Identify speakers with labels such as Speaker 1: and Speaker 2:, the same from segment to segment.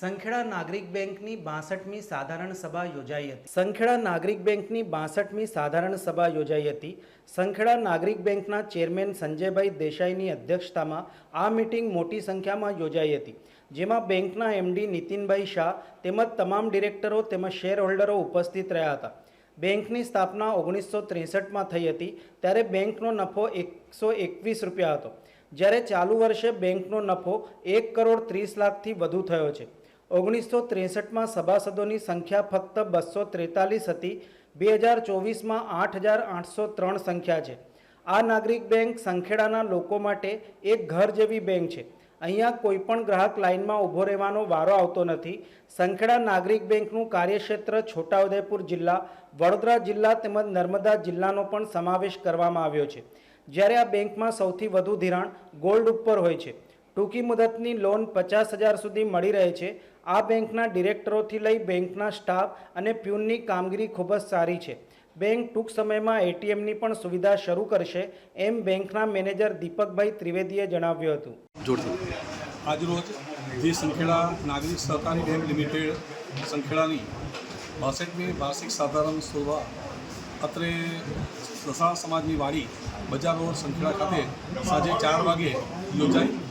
Speaker 1: સંખેડા નાગરિક બેંકની બાસઠમી સાધારણ સભા યોજાઈ હતી. સંખેડા નાગરિક બેંકની બાસઠમી સાધારણ સભા યોજાઈ હતી. સંખેડા નાગરિક બેંકના ચેરમેન સંજયભાઈ દેસાઈની અધ્યક્ષતામાં આ મિટિંગ મોટી સંખ્યામાં યોજાઈ હતી, જેમાં બેંકના એમડી નીતિનભાઈ શાહ તેમજ તમામ ડિરેક્ટરો તેમજ શેર હોલ્ડરો ઉપસ્થિત રહ્યા હતા. બેંકની સ્થાપના ઓગણીસો ત્રેસઠમાં થઈ હતી, ત્યારે બેંકનો નફો એકસો એકવીસ રૂપિયા હતો. જ્યારે ચાલુ વર્ષે બેંકનો નફો એક કરોડ ત્રીસ લાખથી વધુ થયો છે. ઓગણીસો ત્રેસઠમાં સભાસદોની સંખ્યા ફક્ત બસો ત્રેતાલીસ હતી. બે હજાર ચોવીસમાં આઠ હજાર આઠસો ત્રણ સંખ્યા છે. આ નાગરિક બેંક સંખેડાના લોકો માટે એક ઘર જેવી બેંક છે. અહીંયા કોઈ પણ ગ્રાહક લાઇનમાં ઊભો રહેવાનો વારો આવતો નથી. સંખેડા નાગરિક બેંકનું કાર્યક્ષેત્ર છોટાઉદેપુર જિલ્લા, વડોદરા જિલ્લા તેમજ નર્મદા જિલ્લાનો પણ સમાવેશ કરવામાં આવ્યો છે. જ્યારે આ બેંકમાં સૌથી વધુ ધિરાણ ગોલ્ડ ઉપર હોય છે. ટૂંકી મુદતની લોન પચાસ હજાર સુધી મળી રહે છે. આ બેંકના ડિરેક્ટરોથી લઈ બેંકના સ્ટાફ અને પ્યુનની કામગીરી ખૂબ જ સારી છે. બેંક ટૂંક સમયમાં એટીએમની પણ સુવિધા શરૂ કરશે એમ બેંકના મેનેજર દીપકભાઈ ત્રિવેદીએ જણાવ્યું હતું.
Speaker 2: આજરોજ જે સંખેડા નાગરિક સહકારી બેંક લિમિટેડ સંખેડાની બાસઠમી વાર્ષિક સાધારણ સભા અત્રે દસા સમાજની વાડી બજાર રોડ સંખેડા ખાતે સાંજે ચાર વાગે યોજાઈ.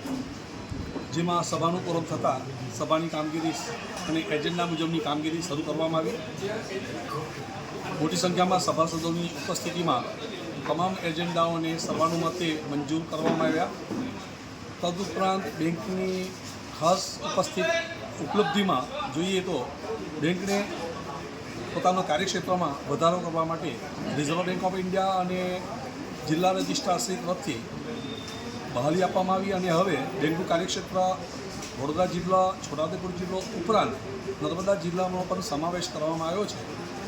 Speaker 2: જેમાં સભાનું પૂર્ણ થતાં સભાની કામગીરી અને એજન્ડા મુજબની કામગીરી શરૂ કરવામાં આવી. મોટી સંખ્યામાં સભાસદોની ઉપસ્થિતિમાં તમામ એજન્ડાઓને સર્વાનુમતે મંજૂર કરવામાં આવ્યા. તદુપરાંત બેંકની ખાસ ઉપસ્થિત ઉપલબ્ધિમાં જોઈએ તો બેંકને પોતાના કાર્યક્ષેત્રમાં વધારો કરવા માટે રિઝર્વ બેંક ઓફ ઇન્ડિયા અને જિલ્લા રજિસ્ટ્રારશ્રી તરફથી બહાલી આપવામાં આવી અને હવે ડેન્ગ્યુ કાર્યક્ષેત્ર વડોદરા જિલ્લા, છોટાઉદેપુર જિલ્લો ઉપરાંત નર્મદા જિલ્લામાં પણ સમાવેશ કરવામાં આવ્યો છે.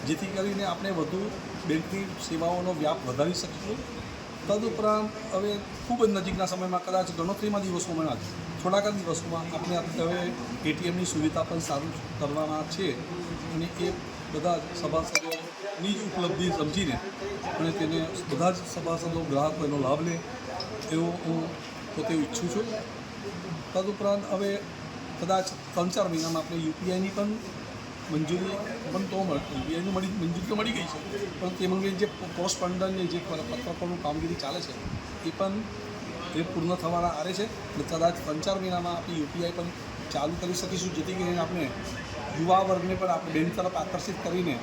Speaker 2: જેથી કરીને આપણે વધુ બેંકની સેવાઓનો વ્યાપ વધારી શકીશું. તદુપરાંત હવે ખૂબ જ નજીકના સમયમાં કદાચ ગણતરીમાં દિવસોમાં જ થોડાક જ દિવસોમાં આપણે હવે એટીએમની સુવિધા પણ સારું કરવાના છે અને એ બધા સભાસદોની જ ઉપલબ્ધિ સમજીને અને તેને બધા જ સભાસદો, ગ્રાહકો એનો લાભ લે એવો હું પોતે ઈચ્છું છું. તદુપરાંત હવે કદાચ ત્રણ ચાર મહિનામાં આપણે યુપીઆઈની પણ મંજૂરી પણ તો યુપીઆઈની મળી, મંજૂરી તો મળી ગઈ છે. પણ તે અંગે જે કોરસ્પોન્ડન્ટની જે પત્રકોનું કામગીરી ચાલે છે, એ પણ એ પૂર્ણ થવાના આરે છે. અને કદાચ ત્રણ ચાર મહિનામાં આપણે યુપીઆઈ પણ ચાલુ કરી શકીશું, જેથી કરીને આપણે યુવા વર્ગને પણ આપણે બેંક તરફ આકર્ષિત કરીને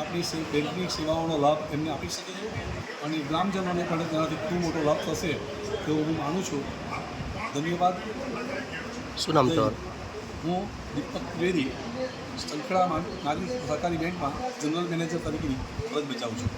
Speaker 2: આપણી બેંકની સેવાઓનો લાભ એમને આપી શકીશું અને ગ્રામજનોને પણ તેનાથી ખૂબ મોટો લાભ થશે તેવું હું માનું છું. ધન્યવાદ.
Speaker 3: શું નામ
Speaker 2: હું દીપક ત્રિવેદી સંખેડા નાગરિક સહકારી બેંકમાં જનરલ મેનેજર તરીકેની ફરજ બજાવું છું.